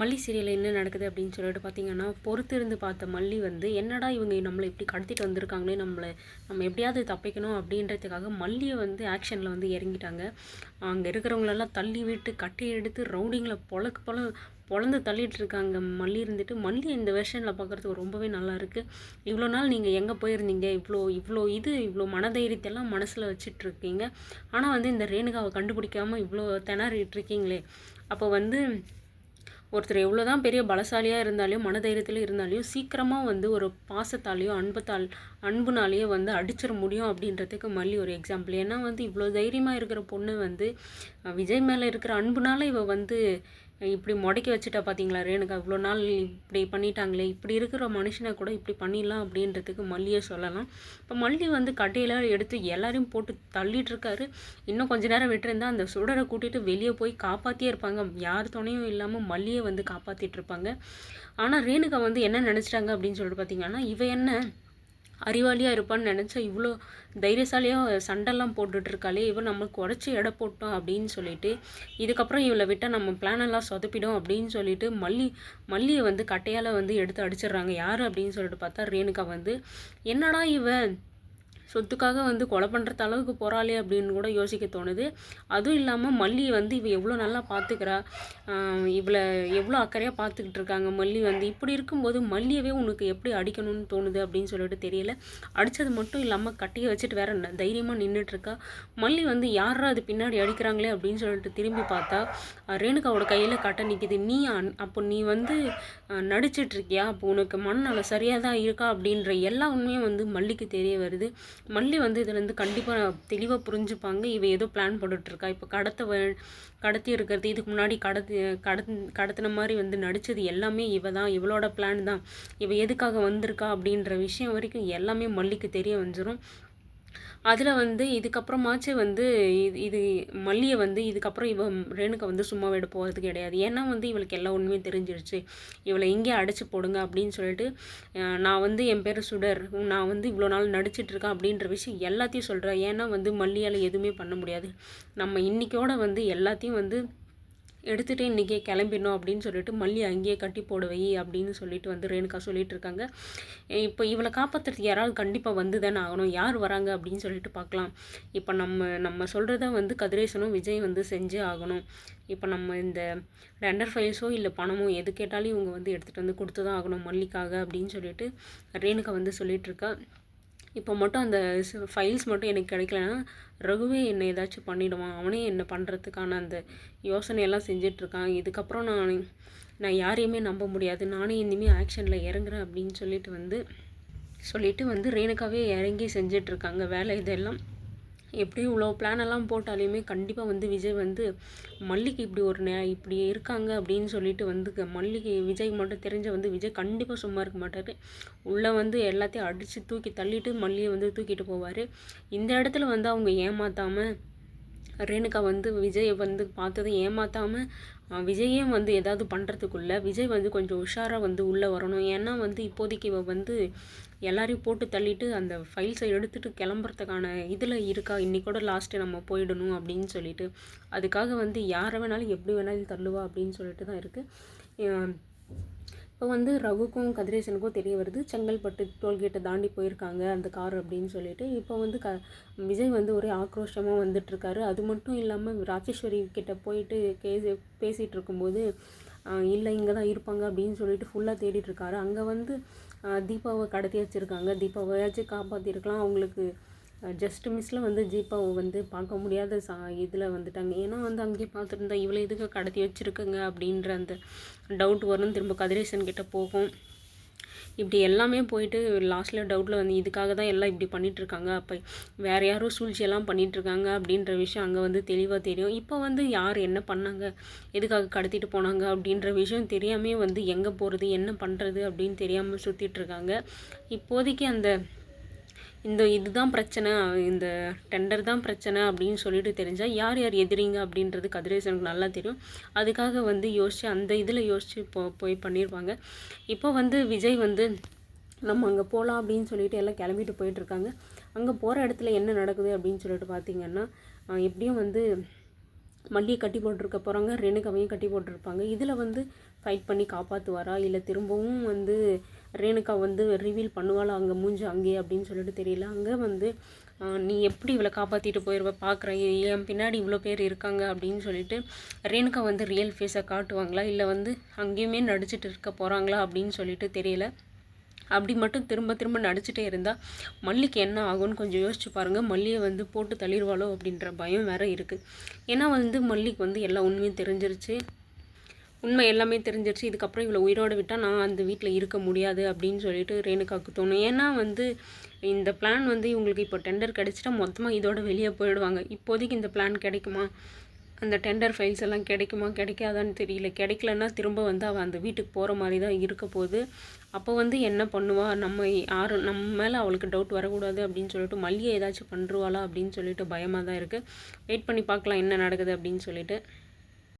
மல்லி சீரியலில் என்ன நடக்குது அப்படின்னு சொல்லிட்டு பார்த்தீங்கன்னா பொறுத்திருந்து பார்த்த மல்லி வந்து என்னடா இவங்க நம்மளை இப்படி கடத்திட்டு வந்திருக்காங்களே நம்மளை நம்ம எப்படியாவது தப்பிக்கணும் அப்படின்றதுக்காக மல்லியை வந்து ஆக்ஷனில் வந்து இறங்கிட்டாங்க. அங்கே இருக்கிறவங்களெல்லாம் தள்ளி விட்டு கட்டையை எடுத்து ரவுடிங்கில் பொழக்கு பொல பொழந்து தள்ளிட்டு இருக்காங்க மல்லி இருந்துட்டு. மல்லி இந்த வெர்ஷனில் பார்க்குறதுக்கு ரொம்பவே நல்லா இருக்குது இவ்வளோ நாள் நீங்கள் எங்கே போயிருந்தீங்க? இவ்வளோ இவ்வளோ இது இவ்வளோ மனதைரியத்தெல்லாம் மனசில் வச்சிட்ருக்கீங்க ஆனால் வந்து இந்த ரேணுகாவை கண்டுபிடிக்காமல் இவ்வளோ திணறிட்டு இருக்கீங்களே. அப்போ வந்து ஒருத்தர் எவ்வளோ தான் பெரிய பலசாலியாக இருந்தாலையும் மனதைரியத்தில் இருந்தாலையும் சீக்கிரமாக வந்து ஒரு பாசத்தாலேயோ அன்பத்தால் அன்புனாலேயோ வந்து அடிச்சிட முடியும் அப்படின்றதுக்கு மல்லி ஒரு எக்ஸாம்பிள் ஏன்னா வந்து இவ்வளோ தைரியமாக இருக்கிற பொண்ணு வந்து விஜய் மேலே இருக்கிற அன்புனால இவ வந்து இப்படி முடக்கி வச்சுட்டா பார்த்தீங்களா ரேணுகா? இவ்வளோ நாள் இப்படி பண்ணிட்டாங்களே இப்படி இருக்கிற மனுஷனை கூட இப்படி பண்ணிடலாம் அப்படின்றதுக்கு மல்லியை சொல்லலாம். இப்போ மல்லி வந்து கட்டையில் எடுத்து எல்லாரையும் போட்டு தள்ளிட்டு இருக்காரு. இன்னும் கொஞ்ச நேரம் விட்டுருந்தா அந்த சுடரை கூட்டிகிட்டு வெளியே போய் காப்பாற்றியே இருப்பாங்க. யார் துணையும் இல்லாமல் மல்லியை வந்து காப்பாற்றிட்டு இருப்பாங்க. ஆனால் ரேணுகா வந்து என்ன நினச்சிட்டாங்க அப்படின்னு சொல்லிட்டு பார்த்தீங்கன்னா இவ என்ன அறிவாளியாக இருப்பான்னு நினச்சா இவ்வளோ தைரியசாலியாக சண்டைலாம் போட்டுட்ருக்காளே இவன் நம்மளுக்கு உடச்சி எடை போட்டோம் அப்படின்னு சொல்லிட்டு இதுக்கப்புறம் இவளை விட்டால் நம்ம பிளானெல்லாம் சொதப்பிடும் அப்படின்னு சொல்லிட்டு மல்லி மல்லியை வந்து கட்டையால் வந்து எடுத்து அடிச்சிடுறாங்க. யார் அப்படின்னு சொல்லிட்டு பார்த்தா ரேணுகா வந்து என்னடா இவன்? சொத்துக்காக வந்து கொலை பண்ணுறது அளவுக்கு போகிறாளே அப்படின்னு கூட யோசிக்க தோணுது. அதுவும் இல்லாமல் மல்லி வந்து இவ எவ்வளோ நல்லா பார்த்துக்கிறா இவளை எவ்வளோ அக்கறையாக பார்த்துக்கிட்டு இருக்காங்க மல்லி வந்து. இப்படி இருக்கும்போது மல்லியவே உனக்கு எப்படி அடிக்கணும்னு தோணுது அப்படின்னு சொல்லிட்டு தெரியல. அடித்தது மட்டும் இல்லாமல் கட்டியை வச்சுட்டு வேற தைரியமாக நின்றுட்டுருக்கா மல்லி வந்து யாரா அது பின்னாடி அடிக்கிறாங்களே அப்படின்னு சொல்லிட்டு திரும்பி பார்த்தா ரேணுகாவோட கையில் கட்ட நிற்கிது நீ அப்போ நீ வந்து நடிச்சிட்ருக்கியா அப்போ உனக்கு மண்ணால் சரியாக தான் இருக்கா? அப்படின்ற எல்லா உண்மையும் வந்து மல்லிக்கு தெரிய வருது. மல்லி வந்து இதுலேருந்து கண்டிப்பாக தெளிவாக புரிஞ்சுப்பாங்க. இவ ஏதோ பிளான் போட்டுட்ருக்கா. இப்போ கடத்த கடத்தி இருக்கிறது இதுக்கு முன்னாடி கடத்தி கடத் கடத்தின மாதிரி வந்து நடித்தது எல்லாமே இவ தான். இவளோட பிளான் தான். இவ எதுக்காக வந்திருக்கா அப்படின்ற விஷயம் வரைக்கும் எல்லாமே மல்லிக்கு தெரிய வந்துடும் அதில் வந்து இதுக்கப்புறமாச்சு வந்து இது இது மல்லியை வந்து இதுக்கப்புறம் இவ ரேணுக்கை வந்து சும்மா விட போகிறது கிடையாது. ஏன்னா வந்து இவளுக்கு எல்லா உண்மையும் தெரிஞ்சிருச்சு. இவளை இங்கே அடைச்சி போடுங்க அப்படின்னு சொல்லிட்டு நான் வந்து என் பேர் சுடர். நான் வந்து இவ்வளோ நாள் நடிச்சிட்ருக்கேன் அப்படின்ற விஷயம் எல்லாத்தையும் சொல்கிறேன் ஏன்னா வந்து மல்லியால் எதுவுமே பண்ண முடியாது. நம்ம இன்றைக்கோட வந்து எல்லாத்தையும் வந்து எடுத்துகிட்டு இன்றைக்கே கிளம்பிடணும் அப்படின்னு சொல்லிட்டு மல்லி அங்கேயே கட்டி போட வை அப்படின்னு சொல்லிட்டு வந்து ரேணுகா சொல்லிட்டு இருக்காங்க. இப்போ இவளை காப்பாற்றுறதுக்கு யாராவது கண்டிப்பாக வந்து தானே ஆகணும். யார் வராங்க அப்படின்னு சொல்லிட்டு பார்க்கலாம். இப்போ நம்ம நம்ம சொல்கிறத வந்து கதிரேசனும் விஜய் வந்து செஞ்சே ஆகணும். இப்போ நம்ம இந்த ரெண்டர் ஃபைல்ஸோ இல்லை பணமோ எது கேட்டாலும் இவங்க வந்து எடுத்துகிட்டு வந்து கொடுத்து தான் ஆகணும் மல்லிக்காக அப்படின்னு சொல்லிட்டு ரேணுகா வந்து சொல்லிகிட்ருக்கா இப்போ மட்டும் அந்த ஃபைல்ஸ் மட்டும் எனக்கு கிடைக்கலன்னா ரகுவே என்னை ஏதாச்சும் பண்ணிவிடுவான் அவனே என்னை பண்ணுறதுக்கான அந்த யோசனையெல்லாம் செஞ்சிட்ருக்கான். இதுக்கப்புறம் நான் நான் யாரையுமே நம்ப முடியாது. நானே இனிமேல் ஆக்ஷனில் இறங்குறேன் அப்படின்னு சொல்லிட்டு வந்து சொல்லிவிட்டு வந்து ரேணுக்காவே இறங்கி செஞ்சிட்ருக்காங்க. வேலை இதெல்லாம் எப்படியும் இவ்வளோ பிளான் எல்லாம் போட்டாலையுமே கண்டிப்பாக வந்து விஜய் வந்து மல்லிக்கு இப்படி ஒரு நே இப்படி இருக்காங்க அப்படின்னு சொல்லிட்டு வந்து மல்லிகை விஜய் மட்டும் தெரிஞ்ச வந்து விஜய் கண்டிப்பாக சும்மா இருக்க மாட்டார். உள்ளே வந்து எல்லாத்தையும் அடித்து தூக்கி தள்ளிட்டு மல்லியை வந்து தூக்கிட்டு போவார். இந்த இடத்துல வந்து அவங்க ஏமாற்றாமல் ரேணுகா வந்து விஜயை வந்து பார்த்ததும் ஏமாற்றாமல் விஜயே வந்து ஏதாவது பண்ணுறதுக்குள்ள விஜய் வந்து கொஞ்சம் உஷாராக வந்து உள்ளே வரணும். ஏன்னா வந்து இப்போதைக்கு இவ வந்து எல்லாரையும் போட்டு தள்ளிட்டு அந்த ஃபைல்ஸை எடுத்துகிட்டு கிளம்புறதுக்கான இதில் இருக்கா. இன்றைக்கூட லாஸ்ட்டு நம்ம போயிடணும் அப்படின்னு சொல்லிட்டு. அதுக்காக வந்து யாரை வேணாலும் எப்படி வேணாலும் தள்ளுவா அப்படின்னு சொல்லிட்டு தான் இருக்குது இப்போ வந்து ரகுக்கும் கதிரேசனுக்கும் தெரிய வருது. செங்கல்பட்டு டோல்கேட்டை தாண்டி போயிருக்காங்க அந்த கார் அப்படின்னு சொல்லிட்டு. இப்போ வந்து க விஜய் வந்து ஒரே ஆக்ரோஷமாக வந்துட்டுருக்காரு. அது மட்டும் இல்லாமல் ராஜேஸ்வரி கிட்டே போயிட்டு கேஸ் பேசிகிட்டு இருக்கும்போது இல்லை இங்கே தான் இருப்பாங்க அப்படின்னு சொல்லிட்டு ஃபுல்லாக தேடிட்டுருக்காரு. அங்கே வந்து தீபாவை கடத்தி வச்சுருக்காங்க. தீபாவையாச்சும் காப்பாற்றிருக்கலாம் அவங்களுக்கு ஜஸ்ட் மிஸ்ஸில் வந்து ஜீப்பாவை வந்து பார்க்க முடியாத சா இதில் வந்துட்டாங்க. ஏன்னா வந்து அங்கேயே பார்த்துருந்தா இவ்வளோ இதுக்கு கடத்தி வச்சுருக்குங்க அப்படின்ற அந்த டவுட் வரும். திரும்ப கதிரேசன் கிட்டே போகும். இப்படி எல்லாமே போயிட்டு லாஸ்ட்டில் டவுட்டில் வந்து இதுக்காக தான் எல்லாம் இப்படி பண்ணிகிட்ருக்காங்க அப்போ வேறு யாரும் சூழ்ச்சியெல்லாம் பண்ணிகிட்ருக்காங்க அப்படின்ற விஷயம் அங்கே வந்து தெளிவாக தெரியும். இப்போ வந்து யார் என்ன பண்ணாங்க? எதுக்காக கடத்திட்டு போனாங்க அப்படின்ற விஷயம் தெரியாமே வந்து எங்கே போகிறது என்ன பண்ணுறது அப்படின்னு தெரியாமல் சுற்றிட்டுருக்காங்க இப்போதைக்கு அந்த இந்த இதுதான் பிரச்சனை இந்த டெண்டர் தான் பிரச்சனை அப்படின்னு சொல்லிட்டு தெரிஞ்சால் யார் யார் எதிரிங்க அப்படின்றது கதிரேசனுக்கு நல்லா தெரியும். அதுக்காக வந்து யோசித்து அந்த இதில் யோசித்து போ போய் பண்ணியிருப்பாங்க இப்போ வந்து விஜய் வந்து நம்ம அங்கே போகலாம் அப்படின்னு சொல்லிட்டு எல்லாம் கிளம்பிட்டு போயிட்டுருக்காங்க அங்கே போகிற இடத்துல என்ன நடக்குது அப்படின்னு சொல்லிட்டு பார்த்திங்கன்னா எப்படியும் வந்து மல்லியை கட்டி போட்டிருக்க போகிறாங்க ரேணுகாவையும் கட்டி போட்டிருப்பாங்க. இதில் வந்து ஃபைட் பண்ணி காப்பாற்றுவாரா இல்லை திரும்பவும் வந்து ரேணுகா வந்து ரிவீல் பண்ணுவாளா? அங்கே மூஞ்சி அங்கேயே அப்படின்னு சொல்லிட்டு தெரியல. அங்கே வந்து நீ எப்படி இவளை காப்பாற்றிட்டு போயிடுவ பார்க்குறேன் என் பின்னாடி இவ்வளோ பேர் இருக்காங்க. அப்படின்னு சொல்லிட்டு ரேணுகா வந்து ரியல் ஃபேஸை காட்டுவாங்களா? இல்லை வந்து அங்கேயுமே நடிச்சிட்டு இருக்க போகிறாங்களா அப்படின்னு சொல்லிட்டு தெரியல. அப்படி மட்டும் திரும்ப திரும்ப நடிச்சிட்டே இருந்தால் மல்லிக்கு என்ன ஆகும்னு கொஞ்சம் யோசிச்சு பாருங்கள் மல்லியை வந்து போட்டு தள்ளிடுவாளோ அப்படின்ற பயம் வேறு இருக்குது ஏன்னா வந்து மல்லிக்கு வந்து எல்லா உண்மையும் தெரிஞ்சிருச்சு. உண்மை எல்லாமே தெரிஞ்சிருச்சு. இதுக்கப்புறம் இவளை உயிரோடு விட்டால் நான் அந்த வீட்டில் இருக்க முடியாது அப்படின்னு சொல்லிட்டு ரேணுகாவுக்கு தோணும். ஏன்னா வந்து இந்த பிளான் வந்து இவங்களுக்கு இப்போ டெண்டர் கிடச்சிட்டா மொத்தமாக இதோட வெளியே போயிடுவாங்க. இப்போதைக்கு இந்த பிளான் கிடைக்குமா? அந்த டெண்டர் ஃபைல்ஸ் எல்லாம் கிடைக்குமா? கிடைக்காதான்னு தெரியல. கிடைக்கலன்னா திரும்ப வந்து அவள் அந்த வீட்டுக்கு போகிற மாதிரி தான் இருக்க போகுது. அப்போ வந்து என்ன பண்ணுவா? நம்ம யாரும் நம்ம மேலே அவளுக்கு டவுட் வரக்கூடாது அப்படின்னு சொல்லிட்டு மல்லிகை ஏதாச்சும் பண்ணுருவாளா அப்படின்னு சொல்லிட்டு பயமாக தான் இருக்குது வெயிட் பண்ணி பார்க்கலாம் என்ன நடக்குது அப்படின்னு சொல்லிட்டு.